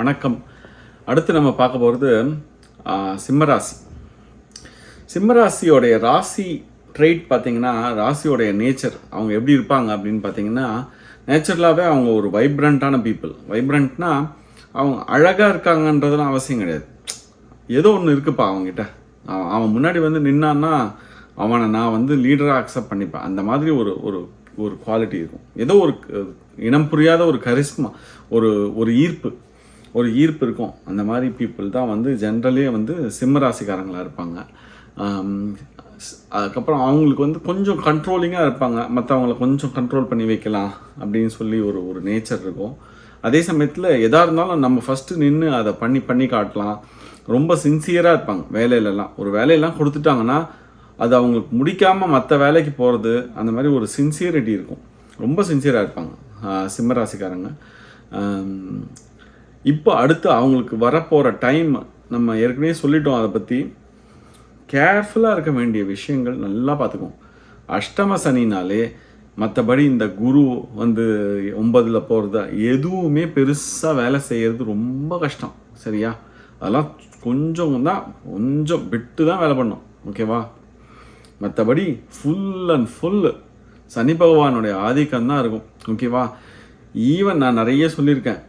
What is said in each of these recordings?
வணக்கம். அடுத்து நம்ம பார்க்க போகிறது சிம்மராசி. சிம்மராசியோடைய ராசி ட்ரெயிட் பார்த்தீங்கன்னா ராசியோடைய நேச்சர் அவங்க எப்படி இருப்பாங்க அப்படின்னு பார்த்தீங்கன்னா நேச்சுரலாகவே அவங்க ஒரு வைப்ரண்ட்டான பீப்புள் வைப்ரண்ட்னா அவங்க அழகாக இருக்காங்கன்றதுலாம் அவசியம் கிடையாது. ஏதோ ஒன்று இருக்குப்பா அவங்ககிட்ட. அவன் அவன் முன்னாடி வந்து நின்னான்னா அவனை நான் வந்து லீடராக அக்செப்ட் பண்ணிப்பேன். அந்த மாதிரி ஒரு ஒரு ஒரு குவாலிட்டி இருக்கும். ஏதோ ஒரு இனம் புரியாத ஒரு கரிஸ்மா ஒரு ஒரு ஈர்ப்பு. ஒரு ஈர்ப்பு இருக்கும். அந்த மாதிரி பீப்புள் தான் வந்து ஜென்ரலே வந்து சிம்மராசிக்காரங்களாக இருப்பாங்க. அதுக்கப்புறம் அவங்களுக்கு வந்து கொஞ்சம் கண்ட்ரோலிங்காக இருப்பாங்க. மற்றவங்கள கொஞ்சம் கண்ட்ரோல் பண்ணி வைக்கலாம் அப்படின்னு சொல்லி ஒரு ஒரு நேச்சர் இருக்கும். அதே சமயத்தில் எதாக இருந்தாலும் நம்ம ஃபஸ்ட்டு நின்று அதை பண்ணி பண்ணி காட்டலாம். ரொம்ப சின்சியராக இருப்பாங்க வேலையிலலாம். ஒரு வேலையெல்லாம் கொடுத்துட்டாங்கன்னா அது அவங்களுக்கு முடிக்காமல் மற்ற வேலைக்கு போகிறது அந்த மாதிரி ஒரு சின்சியரிட்டி இருக்கும். ரொம்ப சின்சியராக இருப்பாங்க சிம்மராசிக்காரங்க. ராசிக்காரங்க இப்போ அடுத்து அவங்களுக்கு வரப்போகிற டைம் நம்ம ஏற்கனவே சொல்லிட்டோம் அதை பற்றி கேர்ஃபுல்லாக இருக்க வேண்டிய விஷயங்கள் நல்லா பார்த்துக்குவோம். அஷ்டம சனினாலே மற்றபடி இந்த குரு வந்து ஒன்பதில் போகிறது எதுவுமே பெருசாக வேலை செய்கிறது ரொம்ப கஷ்டம். சரியா? அதெல்லாம் கொஞ்சம் தான் கொஞ்சம் விட்டு தான் வேலை பண்ணும். ஓகேவா மற்றபடி ஃபுல் அண்ட் ஃபுல் சனி பகவானுடைய ஆதிக்கம் தான் இருக்கும் ஓகேவா ஈவன் நான் நிறைய சொல்லியிருக்கேன்.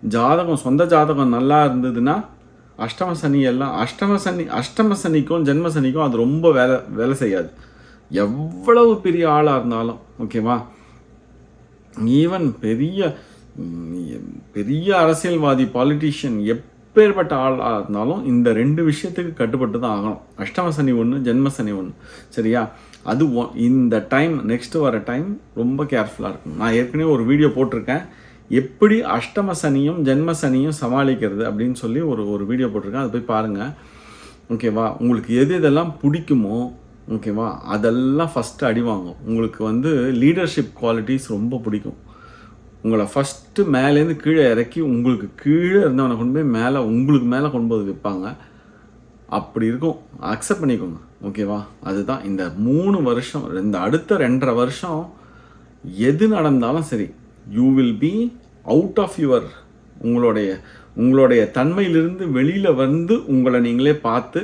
ஜாதகம் சொந்த ஜாதகம் நல்லா இருந்ததுன்னா அஷ்டம சனி எல்லாம் அஷ்டம சனி அஷ்டம சனிக்கும் ஜென்ம சனிக்கும் அது ரொம்ப வேலை வேலை செய்யாது. எவ்வளவு பெரிய ஆளாக இருந்தாலும் ஓகேவா? ஈவன் பெரிய பெரிய அரசியல்வாதி பாலிட்டிஷியன் எப்பேற்பட்ட ஆளாக இருந்தாலும் இந்த ரெண்டு விஷயத்துக்கு கட்டுப்பட்டு தான் ஆகணும். அஷ்டம சனி ஒன்று ஜென்ம சனி ஒன்று சரியா? அது ஒ- இந்த டைம் நெக்ஸ்ட் வர டைம் ரொம்ப கேர்ஃபுல்லாக இருக்கும் நான் ஏற்கனவே ஒரு வீடியோ போட்டிருக்கேன். எப்படி அஷ்டம சனியும் ஜென்ம சனியும் சமாளிக்கிறது அப்படின்னு சொல்லி ஒரு ஒரு வீடியோ போட்டிருக்கேன். அதை போய் பாருங்கள் ஓகேவா உங்களுக்கு எது எதெல்லாம் பிடிக்குமோ ஓகேவா அதெல்லாம் ஃபஸ்ட்டு அடி வாங்கும். உங்களுக்கு வந்து லீடர்ஷிப் குவாலிட்டிஸ் ரொம்ப பிடிக்கும். உங்களை ஃபஸ்ட்டு மேலேருந்து கீழே இறக்கி உங்களுக்கு கீழே இருந்தவனை கொண்டு போய் மேலே உங்களுக்கு மேலே கொண்டு போய் வைப்பாங்க. அப்படி இருக்கும். அக்செப்ட் பண்ணிக்கோங்க. ஓகேவா அதுதான் இந்த மூணு வருஷம் இந்த அடுத்த ரெண்டரை வருஷம் எது நடந்தாலும் சரி you will be out of your உங்களுடைய உங்களுடைய தன்மையிலிருந்து வெளியில் வந்து உங்களை நீங்களே பார்த்து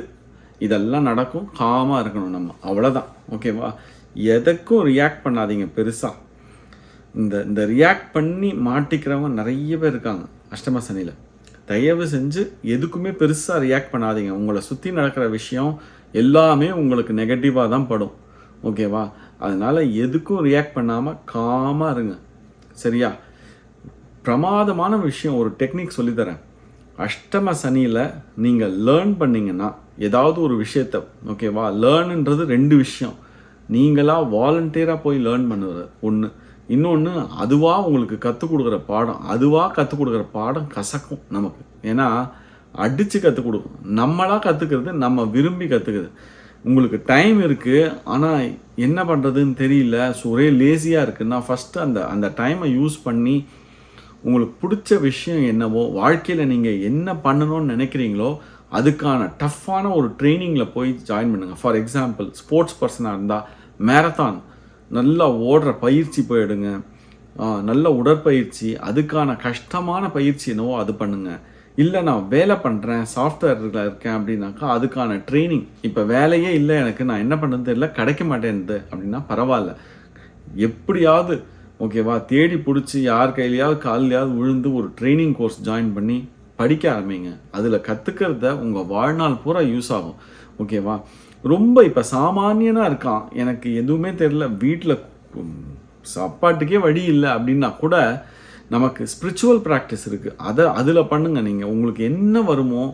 இதெல்லாம் நடக்கும் காமாக இருக்கணும் நம்ம. அவ்வளோதான் ஓகேவா எதற்கும் ரியாக்ட் பண்ணாதீங்க பெருசாக இந்த இந்த ரியாக்ட் பண்ணி மாட்டிக்கிறவங்க நிறைய பேர் இருக்காங்க அஷ்டம சனியில். தயவு செஞ்சு எதுக்குமே பெருசாக ரியாக்ட் பண்ணாதீங்க. உங்களை சுற்றி நடக்கிற விஷயம் எல்லாமே உங்களுக்கு நெகட்டிவாக தான் படும். ஓகேவா அதனால் எதுக்கும் ரியாக்ட் பண்ணாமல் காமாக இருங்க. சரியா? பிரமாதமான விஷயம் ஒரு டெக்னிக் சொல்லித்தரேன். அஷ்டம சனியில் நீங்கள் லேர்ன் பண்ணீங்கன்னா ஏதாவது ஒரு விஷயத்த ஓகேவா லேர்னுன்றது ரெண்டு விஷயம். நீங்களாக வாலண்டியராக போய் லேர்ன் பண்ணுறது. ஒன்று இன்னொன்று அதுவாக உங்களுக்கு கற்றுக் கொடுக்குற பாடம். அதுவாக கற்றுக் கொடுக்குற பாடம் கசக்கும் நமக்கு. ஏன்னா அடித்து கற்றுக் கொடுக்கும். நம்மளாக கற்றுக்கிறது நம்ம விரும்பி கற்றுக்குது உங்களுக்கு டைம் இருக்குது ஆனால் என்ன பண்ணுறதுன்னு தெரியல. ஸோ ஒரே லேசியாக இருக்குன்னா ஃபஸ்ட்டு அந்த அந்த டைமை யூஸ் பண்ணி உங்களுக்கு பிடிச்ச விஷயம் என்னவோ வாழ்க்கையில் நீங்கள் என்ன பண்ணணும்னு நினைக்கிறீங்களோ அதுக்கான டஃப்பான ஒரு ட்ரைனிங்கில் போய் ஜாயின் பண்ணுங்கள் ஃபார் எக்ஸாம்பிள் ஸ்போர்ட்ஸ் பர்சனாக இருந்தால் மேரத்தான் நல்லா ஓடுற பயிற்சி போயிடுங்க. நல்ல உடற்பயிற்சி அதுக்கான கஷ்டமான பயிற்சி என்னவோ அது பண்ணுங்கள் இல்லை நான் வேலை பண்ணுறேன் சாஃப்ட்வேரில் இருக்கேன் அப்படின்னாக்கா அதுக்கான ட்ரைனிங் இப்போ வேலையே இல்லை எனக்கு நான் என்ன பண்ணுறது தெரியல கிடைக்க மாட்டேன்து அப்படின்னா பரவாயில்ல. எப்படியாவது ஓகேவா தேடி பிடிச்சி யார் கையிலையாவது கால்லையாவது விழுந்து ஒரு ட்ரைனிங் கோர்ஸ் ஜாயின் பண்ணி படிக்க ஆரம்பிங்க. அதில் கற்றுக்கிறத உங்கள் வாழ்நாள் பூரா யூஸ் ஆகும். ஓகேவா ரொம்ப இப்போ சாமானியனாக இருக்கான். எனக்கு எதுவுமே தெரில வீட்டில் சாப்பாட்டுக்கே வழி இல்லை அப்படின்னா கூட நமக்கு ஸ்பிரிச்சுவல் ப்ராக்டிஸ் இருக்குது அதை அதில் பண்ணுங்கள் நீங்கள் உங்களுக்கு என்ன வருமோ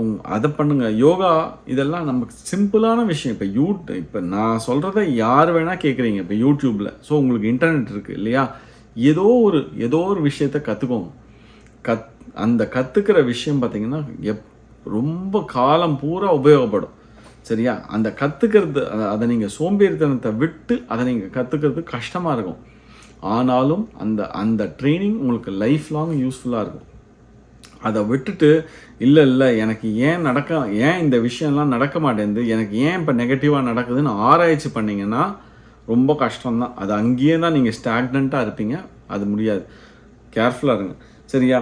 உங் அதை பண்ணுங்கள் யோகா இதெல்லாம் நமக்கு சிம்பிளான விஷயம். இப்போ யூ இப்போ நான் சொல்கிறத யார் வேணால் கேட்குறீங்க இப்போ யூடியூப்பில் ஸோ உங்களுக்கு இன்டர்நெட் இருக்குது இல்லையா? ஏதோ ஒரு ஏதோ ஒரு விஷயத்த கற்றுக்கோங்க கத் அந்த கற்றுக்கிற விஷயம் பார்த்தீங்கன்னா எப் ரொம்ப காலம் பூரா உபயோகப்படும். சரியா? அந்த கற்றுக்கிறது அதை நீங்கள் சோம்பேறித்தனத்தை விட்டு அதை நீங்கள் கற்றுக்கிறது கஷ்டமாக இருக்கும். ஆனாலும் அந்த அந்த ட்ரைனிங் உங்களுக்கு லைஃப் லாங் யூஸ்ஃபுல்லாக இருக்கும். அதை விட்டுட்டு இல்லை இல்லை எனக்கு ஏன் நடக்க ஏன் இந்த விஷயம்லாம் நடக்க மாட்டேங்குது? எனக்கு ஏன் இப்போ நெகட்டிவாக நடக்குதுன்னு ஆராய்ச்சி பண்ணிங்கன்னா ரொம்ப கஷ்டம்தான். அது அங்கேயே தான் நீங்கள் ஸ்டாக்னண்ட்டாக இருப்பீங்க. அது முடியாது. கேர்ஃபுல்லாக இருங்க. சரியா?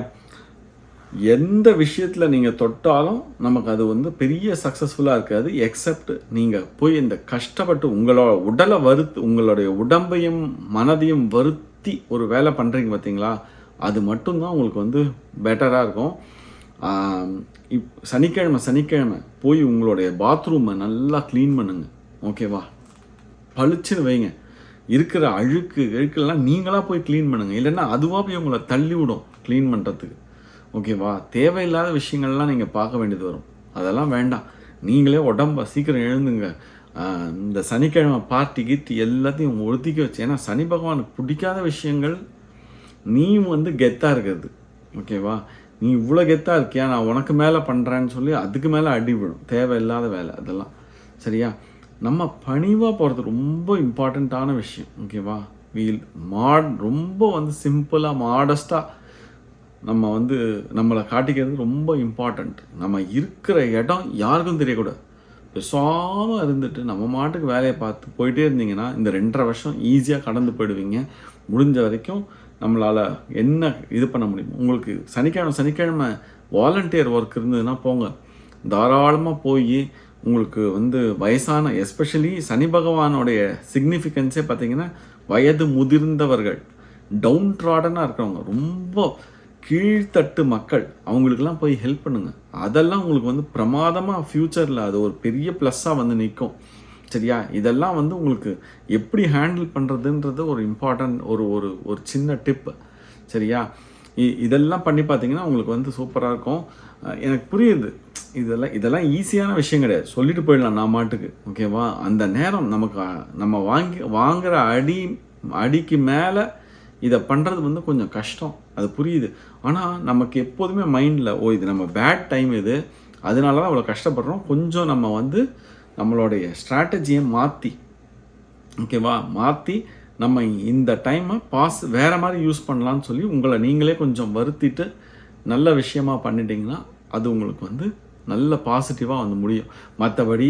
எந்த விஷயத்தில் நீங்கள் தொட்டாலும் நமக்கு அது வந்து பெரிய சக்ஸஸ்ஃபுல்லாக இருக்காது. எக்ஸப்ட் நீங்கள் போய் இந்த கஷ்டப்பட்டு உங்களோட உடலை வருத்து உங்களுடைய உடம்பையும் மனதையும் வருத்தி ஒரு வேலை பண்ணுறீங்க பார்த்தீங்களா அது மட்டும்தான் உங்களுக்கு வந்து பெட்டராக இருக்கும். இப் சனிக்கிழமை சனிக்கிழமை போய் உங்களுடைய பாத்ரூமை நல்லா க்ளீன் பண்ணுங்க. ஓகேவா பளிச்சுன்னு வைங்க. இருக்கிற அழுக்கு அழுக்கெல்லாம் நீங்களாக போய் க்ளீன் பண்ணுங்க. இல்லைன்னா அதுவாக போய் உங்களை தள்ளி விடும் க்ளீன் பண்ணுறதுக்கு ஓகேவா தேவையில்லாத விஷயங்கள்லாம் நீங்கள் பார்க்க வேண்டியது வரும். அதெல்லாம் வேண்டாம். நீங்களே உடம்ப சீக்கிரம் எழுந்துங்க. இந்த சனிக்கிழமை பார்ட்டி கீர்த்தி எல்லாத்தையும் ஒழுத்திக்க வச்சு ஏன்னா சனி பகவானுக்கு பிடிக்காத விஷயங்கள் நீ வந்து கெத்தாக இருக்கிறது. ஓகேவா நீ இவ்வளோ கெத்தாக இருக்கியா? நான் உனக்கு மேலே பண்ணுறேன்னு சொல்லி அதுக்கு மேலே அடி விடும் தேவையில்லாத வேலை அதெல்லாம். சரியா? நம்ம பணிவாக போகிறது ரொம்ப இம்பார்ட்டண்ட்டான விஷயம். ஓகேவா வீல் மாட் ரொம்ப வந்து சிம்பிளாக மாடஸ்ட்டாக நம்ம வந்து நம்மளை காட்டிக்கிறது ரொம்ப இம்பார்ட்டண்ட் நம்ம இருக்கிற இடம் யாருக்கும் தெரியக்கூடாது. பெசாமல் இருந்துட்டு நம்ம மாட்டுக்கு வேலையை பார்த்து போயிட்டே இருந்தீங்கன்னா இந்த ரெண்டரை வருஷம் ஈஸியாக கடந்து போயிடுவீங்க. முடிஞ்ச வரைக்கும் நம்மளால் என்ன இது பண்ண முடியும் உங்களுக்கு சனிக்கிழமை சனிக்கிழமை வாலண்டியர் ஒர்க் இருந்ததுன்னா போங்க. தாராளமாக போய் உங்களுக்கு வந்து வயசான எஸ்பெஷலி சனி பகவானுடைய சிக்னிஃபிகன்ஸே பார்த்தீங்கன்னா வயது முதிர்ந்தவர்கள் டவுன் ட்ராடனாக இருக்கிறவங்க ரொம்ப கீழ்த்தட்டு மக்கள் அவங்களுக்கெல்லாம் போய் ஹெல்ப் பண்ணுங்கள் அதெல்லாம் உங்களுக்கு வந்து பிரமாதமாக ஃப்யூச்சரில் அது ஒரு பெரிய ப்ளஸ்ஸாக வந்து நிற்கும் சரியா? இதெல்லாம் வந்து உங்களுக்கு எப்படி ஹேண்டில் பண்ணுறதுன்றது ஒரு இம்பார்ட்டன்ட் ஒரு ஒரு ஒரு சின்ன டிப்பு சரியா? இ- இதெல்லாம் பண்ணி பார்த்தீங்கன்னா உங்களுக்கு வந்து சூப்பராக இருக்கும். எனக்கு புரியுது. இதெல்லாம் இதெல்லாம் ஈஸியான விஷயம் கிடையாது. சொல்லிட்டு போயிடலாம் நான் மாட்டுக்கு. ஓகேவா அந்த நேரம் நமக்கு நம்ம வாங்கி வாங்குகிற அடி அடிக்கு மேலே இதை பண்ணுறது வந்து கொஞ்சம் கஷ்டம். அது புரியுது. ஆனால் நமக்கு எப்போதுமே மைண்டில் ஓ இது நம்ம பேட் டைம் இது. அதனால தான் அவ்வளோ கஷ்டப்படுறோம். கொஞ்சம் நம்ம வந்து நம்மளுடைய ஸ்ட்ராட்டஜியை மாற்றி ஓகேவா மாற்றி நம்ம இந்த டைமை பாஸ் வேறு மாதிரி யூஸ் பண்ணலான்னு சொல்லி உங்களை நீங்களே கொஞ்சம் வருத்திட்டு நல்ல விஷயமா பண்ணிட்டீங்கன்னா அது உங்களுக்கு வந்து நல்ல பாசிட்டிவாக வந்து முடியும். மற்றபடி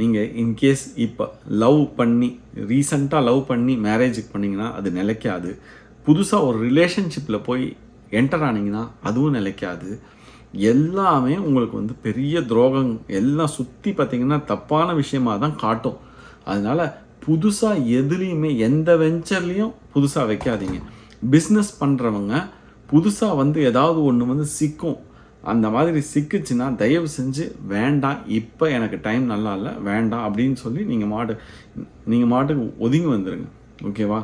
நீங்கள் இன்கேஸ் இப்போ லவ் பண்ணி ரீசண்டாக லவ் பண்ணி மேரேஜுக்கு பண்ணிங்கன்னா அது நிலைக்காது. புதுசாக ஒரு ரிலேஷன்ஷிப்பில் போய் என்டர் ஆனீங்கன்னா அதுவும் நிலைக்காது. எல்லாமே உங்களுக்கு வந்து பெரிய துரோகம் எல்லாம் சுற்றி பார்த்தீங்கன்னா தப்பான விஷயமா தான் காட்டும். அதனால புதுசாக எதுலேயுமே எந்த வெஞ்சர்லேயும் புதுசாக வைக்காதீங்க. பிஸ்னஸ் பண்ணுறவங்க புதுசாக வந்து ஏதாவது ஒன்று வந்து சிக்கும். அந்த மாதிரி சிக்குச்சுன்னா தயவு செஞ்சு வேண்டாம் இப்போ எனக்கு டைம் நல்லா இல்லை வேண்டாம் அப்படின்னு சொல்லி நீங்கள் மாட்டு நீங்கள் மாட்டுக்கு ஒதுங்கி வந்துடுங்க ஓகேவா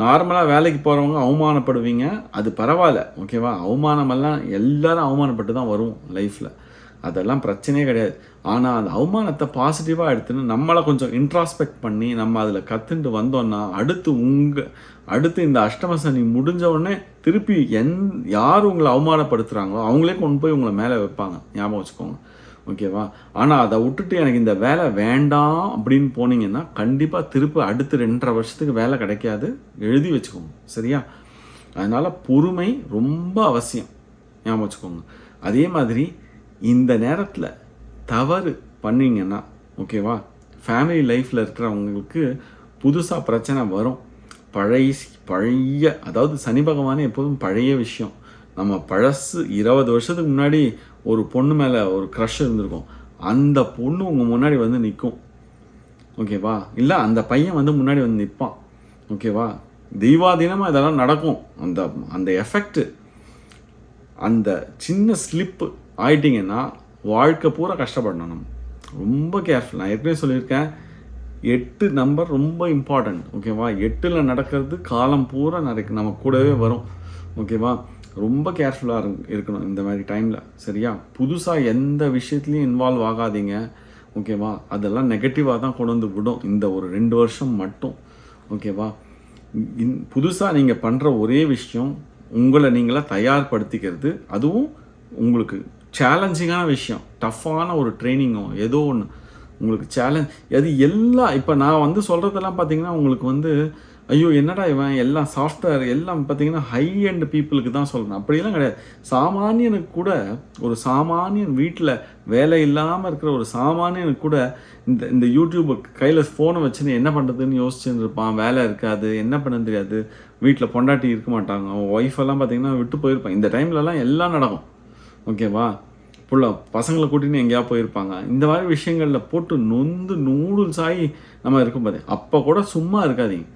நார்மலாக வேலைக்கு போகிறவங்க அவமானப்படுவீங்க. அது பரவாயில்ல ஓகேவா அவமானமெல்லாம் எல்லாரும் அவமானப்பட்டு தான் வரும் லைஃப்பில் அதெல்லாம் பிரச்சனையே கிடையாது. ஆனால் அந்த அவமானத்தை பாசிட்டிவாக எடுத்துன்னு நம்மளை கொஞ்சம் இன்ட்ராஸ்பெக்ட் பண்ணி நம்ம அதில் கற்றுட்டு வந்தோம்னா அடுத்து உங்கள் அடுத்து இந்த அஷ்டம சனி முடிஞ்ச உடனே திருப்பி எந் யார் உங்களை அவமானப்படுத்துகிறாங்களோ அவங்களே கொண்டு போய் உங்களை மேலே வைப்பாங்க. ஞாபகம் வச்சுக்கோங்க. ஓகேவா? ஆனால் அதை விட்டுட்டு எனக்கு இந்த வேலை வேண்டாம் அப்படின்னு போனீங்கன்னா கண்டிப்பாக திருப்பி அடுத்து ரெண்டரை வருஷத்துக்கு வேலை கிடைக்காது. எழுதி வச்சுக்கோங்க. சரியா? அதனால் பொறுமை ரொம்ப அவசியம். ஞாபகம் வச்சுக்கோங்க. அதே மாதிரி இந்த நேரத்தில் தவறு பண்ணீங்கன்னா ஓகேவா? ஃபேமிலி லைஃப்பில் இருக்கிறவங்களுக்கு புதுசாக பிரச்சனை வரும். பழைய பழைய அதாவது சனி பகவானே எப்போதும் பழைய விஷயம். நம்ம பழசு இருபது வருஷத்துக்கு முன்னாடி ஒரு பொண்ணு மேலே ஒரு க்ரஷ் இருந்திருக்கும். அந்த பொண்ணு உங்கள் முன்னாடி வந்து நிற்கும் ஓகேவா இல்லை அந்த பையன் வந்து முன்னாடி வந்து நிற்பான் ஓகேவா தெய்வாதீனமாக இதெல்லாம் நடக்கும். அந்த அந்த எஃபெக்ட்டு அந்த சின்ன ஸ்லிப்பு ஆயிட்டிங்கன்னா வாழ்க்கை பூரா கஷ்டப்படணும் நம்ம. ரொம்ப கேர்ஃபுல் நான் ஏற்கனவே சொல்லியிருக்கேன். எட்டு நம்பர் ரொம்ப இம்பார்ட்டன்ட் ஓகேவா எட்டில் நடக்கிறது காலம் பூரா நடக்கு. நம்ம கூடவே வரும். ஓகேவா ரொம்ப கேர்ஃபுல்லாக இருக்கணும் இந்த மாதிரி டைமில் சரியா? புதுசாக எந்த விஷயத்துலையும் இன்வால்வ் ஆகாதீங்க. ஓகேவா அதெல்லாம் நெகட்டிவாக தான் கொண்டு வந்து விடும். இந்த ஒரு ரெண்டு வருஷம் மட்டும். ஓகேவா இன் புதுசாக நீங்கள் பண்ணுற ஒரே விஷயம் உங்களை நீங்களாக தயார்படுத்திக்கிறது. அதுவும் உங்களுக்கு சேலஞ்சிங்கான விஷயம். டஃப்பான ஒரு ட்ரைனிங்கோ ஏதோ ஒன்று உங்களுக்கு சேலஞ்ச் அது எல்லாம் இப்போ நான் வந்து சொல்கிறதெல்லாம் பார்த்தீங்கன்னா உங்களுக்கு வந்து ஐயோ என்னடா இவன்? எல்லாம் சாஃப்ட்வேர் எல்லாம் பார்த்தீங்கன்னா ஹை எண்ட் பீப்புளுக்கு தான் சொல்லணும் அப்படியெல்லாம் கிடையாது. சாமானியனுக்கு கூட ஒரு சாமானியன் வீட்டில் வேலை இல்லாமல் இருக்கிற ஒரு சாமானியனுக்கு கூட இந்த இந்த யூடியூபுக்கு கையில் ஃபோனை வச்சுன்னு என்ன பண்ணுறதுன்னு யோசிச்சுன்னு இருப்பான். வேலை இருக்காது என்ன பண்ண தெரியாது. வீட்டில் பொண்டாட்டி இருக்க மாட்டாங்க. அவன் ஒய்ஃப் எல்லாம் பார்த்தீங்கன்னா விட்டு போயிருப்பான். இந்த டைம்லலாம் எல்லாம் நடக்கும். ஓகேவா புள்ள பசங்களை கூட்டின்னு எங்கேயா போயிருப்பாங்க. இந்த மாதிரி விஷயங்களில் போட்டு நொந்து நூடுல்ஸ் ஆகி நம்ம இருக்கும் பாரு. அப்போ கூட சும்மா இருக்காதீங்க.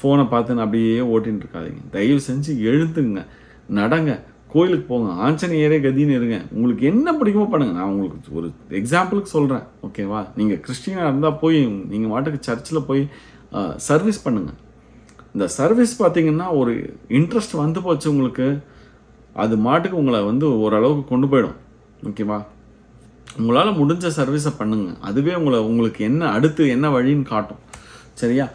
ஃபோனை பார்த்துன்னு அப்படியே ஓட்டின்னு இருக்காதிங்க. தயவு செஞ்சு எழுத்துங்க நடங்க. கோயிலுக்கு போங்க. ஆஞ்சநேயரே கதின்னு இருங்க. உங்களுக்கு என்ன பிடிக்குமோ பண்ணுங்க. நான் உங்களுக்கு ஒரு எக்ஸாம்பிளுக்கு சொல்கிறேன் ஓகேவா நீங்கள் கிறிஸ்டியனாக இருந்தால் போய் நீங்கள் மாட்டுக்கு சர்ச்சில் போய் சர்வீஸ் பண்ணுங்கள் இந்த சர்வீஸ் பார்த்தீங்கன்னா ஒரு இன்ட்ரெஸ்ட் வந்து போச்சு உங்களுக்கு. அது மாட்டுக்கு உங்களை வந்து ஓரளவுக்கு கொண்டு போயிடும். ஓகேவா உங்களால் முடிஞ்ச சர்வீஸை பண்ணுங்கள் அதுவே உங்களை உங்களுக்கு என்ன அடுத்து என்ன வழின்னு காட்டும். சரியா?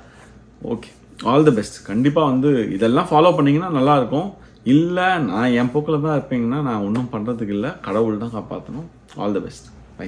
ஓகே ஆல் தி பெஸ்ட் கண்டிப்பாக வந்து இதெல்லாம் ஃபாலோ பண்ணிங்கன்னா நல்லாயிருக்கும். இல்லை நான் என் போக்கில் தான் இருப்பீங்கன்னா நான் ஒன்றும் பண்ணுறதுக்கு இல்லை. கடவுள் தான் காப்பாற்றணும் ஆல் தி பெஸ்ட் பை